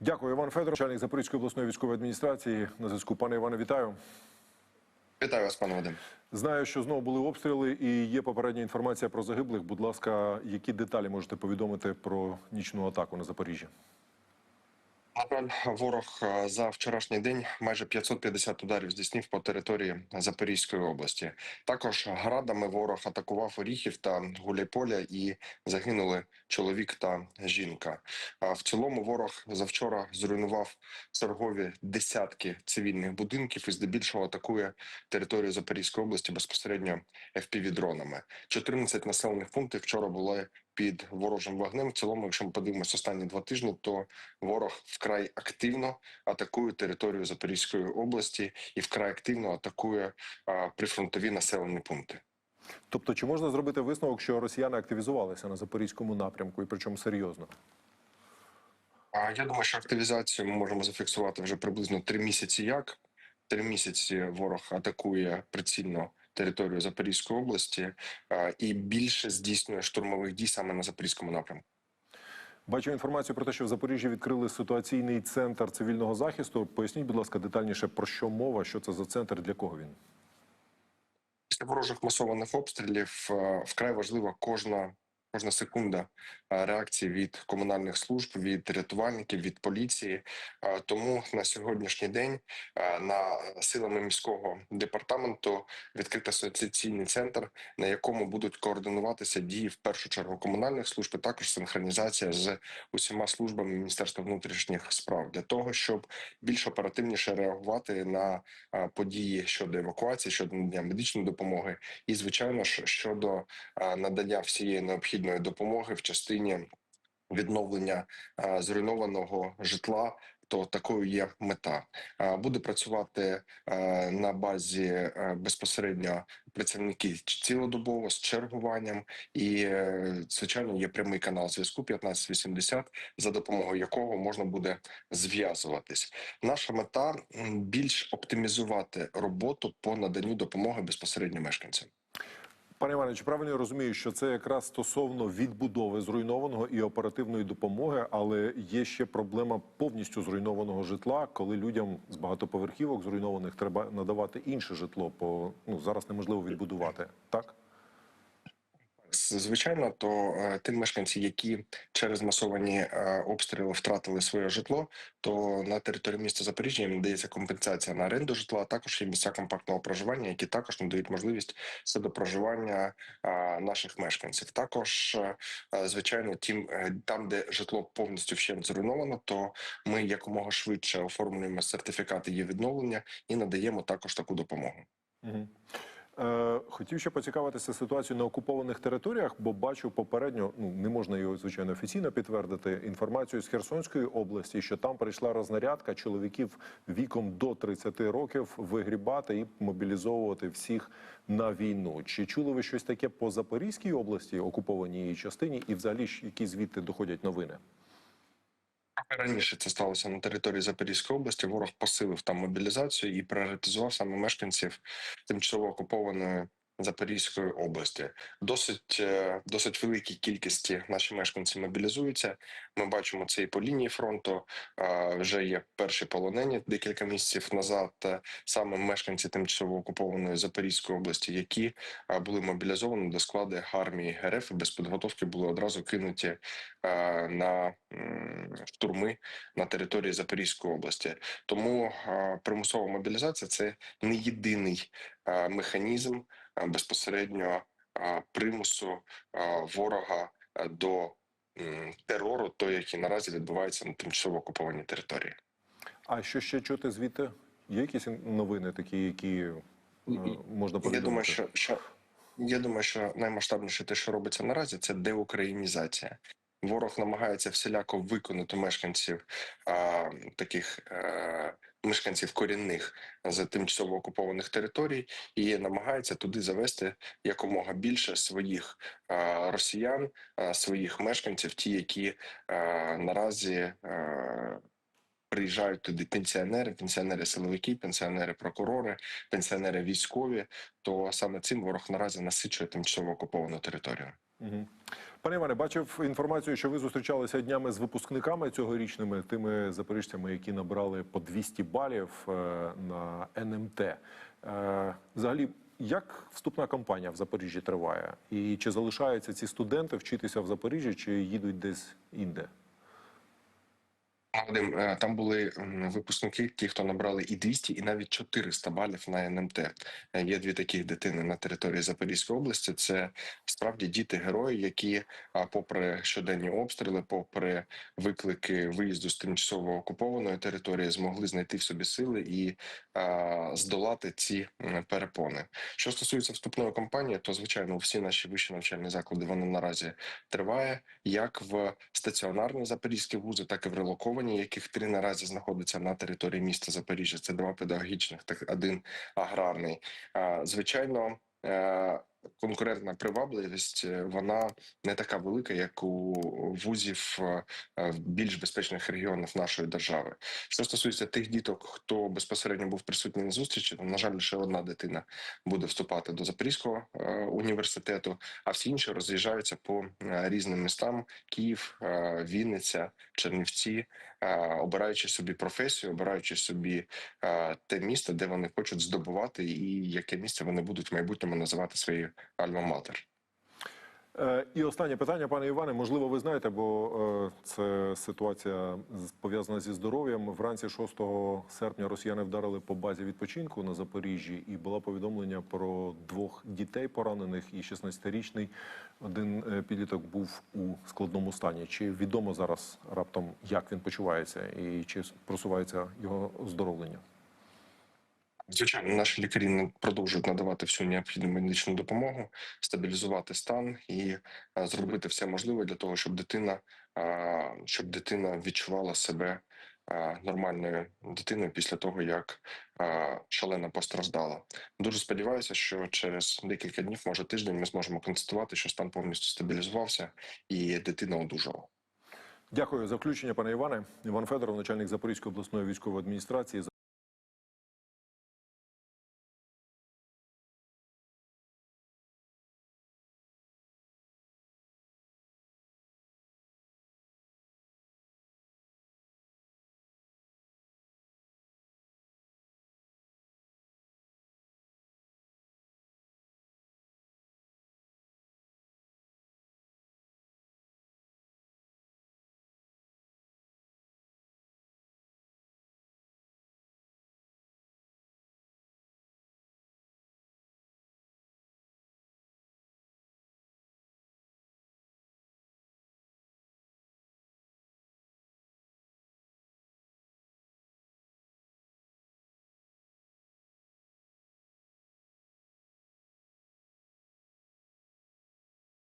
Дякую, Іван Федоров, начальник Запорізької обласної військової адміністрації. На зв'язку. Пане Іване, вітаю. Вітаю вас, пане Вадим. Знаю, що знову були обстріли і є попередня інформація про загиблих. Будь ласка, які деталі можете повідомити про нічну атаку на Запоріжжя? Жаль, ворог е, за вчорашній день майже 550 ударів здійснив по території Запорізької області. Також градами ворог атакував Оріхів та Гуляйполя і загинули чоловік та жінка. А в цілому ворог завчора зруйнував чергові десятки цивільних будинків і здебільшого атакує територію Запорізької області безпосередньо FPV-дронами. 14 населених пунктів вчора були під ворожим вогнем. В цілому, якщо ми подивимося останні два тижні, то ворог вкрай активно атакує територію Запорізької області і вкрай активно атакує а, прифронтові населені пункти. Тобто, чи можна зробити висновок, що росіяни активізувалися на запорізькому напрямку, і причому серйозно? А я думаю, що активізацію ми можемо зафіксувати вже приблизно три місяці. Як три місяці ворог атакує прицільно територію Запорізької області і більше здійснює штурмових дій саме на запорізькому напрямку. Бачу інформацію про те, що в Запоріжжі відкрили ситуаційний центр цивільного захисту. Поясніть, будь ласка, детальніше про що мова, що це за центр, для кого він? Після ворожих масованих обстрілів вкрай важлива кожна. Кожна секунда е, реакції від комунальних служб, від рятувальників, від поліції. Е, Тому на сьогоднішній день е, на силами міського департаменту відкрито асоціаційний центр, на якому будуть координуватися дії в першу чергу комунальних служб, і також синхронізація з усіма службами Міністерства внутрішніх справ для того, щоб більш оперативніше реагувати на події щодо евакуації, щодо надання медичної допомоги, і звичайно ж щодо надання всієї необхідної допомоги в частині відновлення е, зруйнованого житла. То такою є мета. Е, Буде працювати е, на базі безпосередньо працівники цілодобово з чергуванням, і звичайно є прямий канал зв'язку 1580, за допомогою якого можна буде зв'язуватись. Наша мета більш оптимізувати роботу по наданню допомоги безпосередньо мешканцям. Пане Іване, чи правильно я розумію, що це якраз стосовно відбудови зруйнованого і оперативної допомоги, але є ще проблема повністю зруйнованого житла, коли людям з багатоповерхівок зруйнованих треба надавати інше житло, бо ну зараз неможливо відбудувати. Так Звичайно, то е, тим мешканці, які через масовані е, обстріли втратили своє житло, то на території міста Запоріжжя їм надається компенсація на оренду житла. а Також є місця компактного проживання, які також надають можливість щодо проживання наших мешканців. Також, е, звичайно, тим е, там, де житло повністю вщент зруйновано, то ми якомога швидше оформлюємо сертифікати її відновлення і надаємо також таку допомогу. Угу. Е, хотів ще поцікавитися ситуацією на окупованих територіях, бо бачу попередньо, ну не можна його звичайно офіційно підтвердити. Інформацію з Херсонської області, що там прийшла рознарядка чоловіків віком до 30 років вигрібати і мобілізовувати всіх на війну. Чи чули ви щось таке по Запорізькій області, окупованій її частині, і взагалі які звідти доходять новини? Раніше це сталося на території Запорізької області. Ворог посилив там мобілізацію і пріоритизував саме мешканців тимчасово окупованої Запорізької області. Досить е, досить великій кількості наші мешканці мобілізуються. Ми бачимо це і по лінії фронту. Вже є перші полонені декілька місяців назад. Саме мешканці тимчасово окупованої Запорізької області, які були мобілізовані до складу армії РФ без підготовки були одразу кинуті на штурми на території Запорізької області. Тому примусова мобілізація це не єдиний механізм е, безпосередньо е, примусу е, ворога е, до терору, той, який наразі відбувається на тимчасово окупованій території. А що ще чути звідти? Є якісь новини такі, які е, можна повідомити? Я думаю, що, що я думаю, що наймасштабніше те, що робиться наразі, це деукраїнізація. Ворог намагається всіляко виконати мешканців а, таких а, мешканців корінних з тимчасово окупованих територій і намагається туди завести якомога більше своїх росіян, а, своїх мешканців, ті, які наразі. Приїжджають туди пенсіонери, пенсіонери силовики, пенсіонери прокурори, пенсіонери військові. То саме цим ворог наразі насичує тимчасово окуповану територію. Мгм. Пане Іване, бачив інформацію, що ви зустрічалися днями з випускниками цьогорічними, тими запоріжцями, які набрали по 200 балів е, на НМТ. Е, Взагалі, як вступна кампанія в Запоріжжі триває? І чи залишаються ці студенти вчитися в Запоріжжі, чи їдуть десь інде? Е, там були випускники, ті, хто набрали і 200, і навіть 400 балів на НМТ. Е, Є дві таких дитини на території Запорізької області. Це справді діти герої, які, попри щоденні обстріли, попри виклики виїзду з тимчасово окупованої території, змогли знайти в собі сили і здолати ці перепони. Що стосується вступної кампанії, то звичайно всі наші вищі навчальні заклади вони наразі триває як в стаціонарні запорізькі вузи, так і в релоковані, яких три наразі знаходяться на території міста Запоріжжя. Це два педагогічних, так один аграрний. Звичайно. Конкурентна привабливість е, вона не така велика, як у вузів е, е, в більш безпечних регіонах нашої держави. Що стосується тих діток, хто безпосередньо був присутній на зустрічі, то на жаль, лише одна дитина буде вступати до Запорізького університету, а всі інші роз'їжджаються по різним містам: Київ, Вінниця, Чернівці, обираючи собі професію, обираючи собі те місто, де вони хочуть здобувати, і яке місце вони будуть в майбутньому називати своєю альма-матер. Е, І останнє питання, пане Іване. Можливо, ви знаєте, бо е, це ситуація пов'язана зі здоров'ям. Вранці 6 серпня росіяни вдарили по базі відпочинку на Запоріжжі, і було повідомлення про двох дітей поранених. І 16-річний один е, підліток був у складному стані. Чи відомо зараз раптом, як він почувається, і чи просувається його оздоровлення? Звичайно, наші лікарі продовжують надавати всю необхідну медичну допомогу, стабілізувати стан і е, зробити все можливе для того, щоб дитина, щоб дитина відчувала себе нормальною дитиною після того, як шалено постраждала. Дуже сподіваюся, що через декілька днів, може тиждень, ми зможемо констатувати, що стан повністю стабілізувався і дитина одужала. Дякую за включення, пане Іване. Іван Федоров, начальник Запорізької обласної військової адміністрації.